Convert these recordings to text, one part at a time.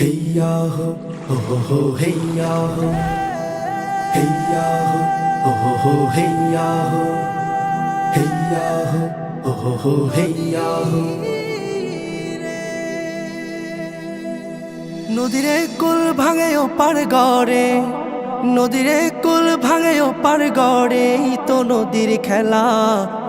হেইয়া হেইয়া হেইয়া হেইয়া হেইয়া নদীরে কুল ভাঙে ও পার গড়ে, নদীরে কুল ভাঙে ও পার গড়ে তো নদীর খেলা।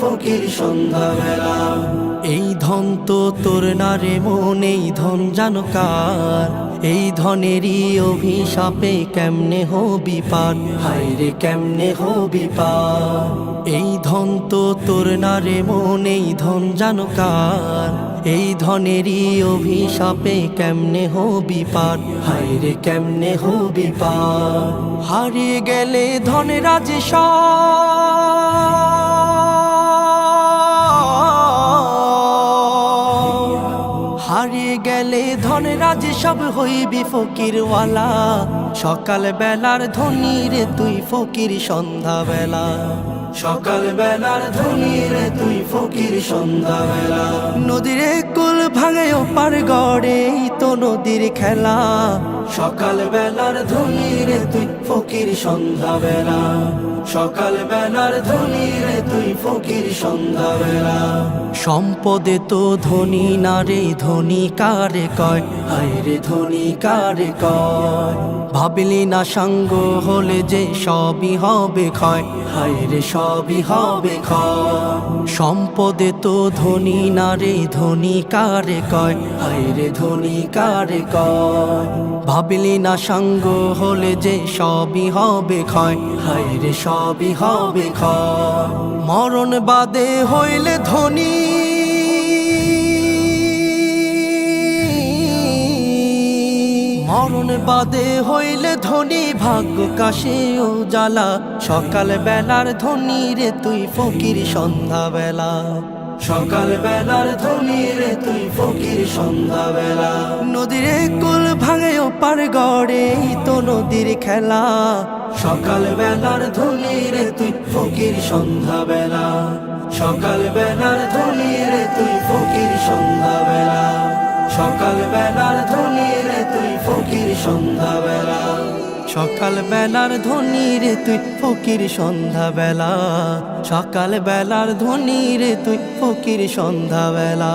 ফকির সন্ধ্যা বেলা এই ধন তো তোর না রে মন, এই ধন জানো কার? এই ধনেরই অভিশাপে কেমনে হবি পার? হায় রে, কেমনে হবি পার? এই ধন তো তোর না রে মন, এই ধন জানো কার? এই ধনেরই অভিশাপে কেমনে হবি পার? হায় রে, কেমনে হবি পার? হারিয়ে গেলে ধনে রাজে হারিয়ে গেলে ধনরাজ রাজে সব হইবি ফকিরওয়ালা। সকাল বেলার ধনী রে তুই ফকির সন্ধ্যা বেলা সকাল বেলার ধনী রে তুই ফকির সন্ধ্যা বেলা নদীরে কুল ভাঙে ও পার গড়ে তো নদীর খেলা। সকাল বেলার ধনী রে তুই, ফকির সন্ধ্যা বেলা সকাল বেলার ধনী রে তুই, ফকির সন্ধ্যা বেলা সম্পদে তো ধনী না রে, ধনী কারে কয়? হায় রে ধনী কারে কয়? ভাবলি না সাঙ্গ হলে যে সবই হবে ক্ষয়? হায় রে সবই হবে ক্ষয়। সম্পদে তো ধনী না রে, ধনী কারে কয়? হায় রে ধনী কারে কয়? ভাবিলি না সাঙ্গ হলে যে সবই হবে ক্ষয়? হায় রে সবই হবে ক্ষয়। মরণ বাদে হইলে ধনী বাদে হইলে ধনী ভাগ্য কাশে ও জ্বালা সকাল বেলার ধনী রে তুই ফকির সন্ধ্যা বেলা সকাল বেলার ধনী রে তুই ফকির সন্ধ্যা বেলা নদীরে কুল ভাঙে ও পার গড়ে তো নদীর খেলা। সকাল বেলার ধনী রে তুই ফকির সন্ধ্যা বেলা সকাল বেলার ধনী রে তুই ফকির সন্ধ্যা বেলা সকাল বেলার ধনী ফকির সন্ধ্যা বেলা সকাল বেলার ধনির তুই ফকির সন্ধ্যা বেলা সকাল বেলার ধনির তুই ফকির সন্ধ্যা বেলা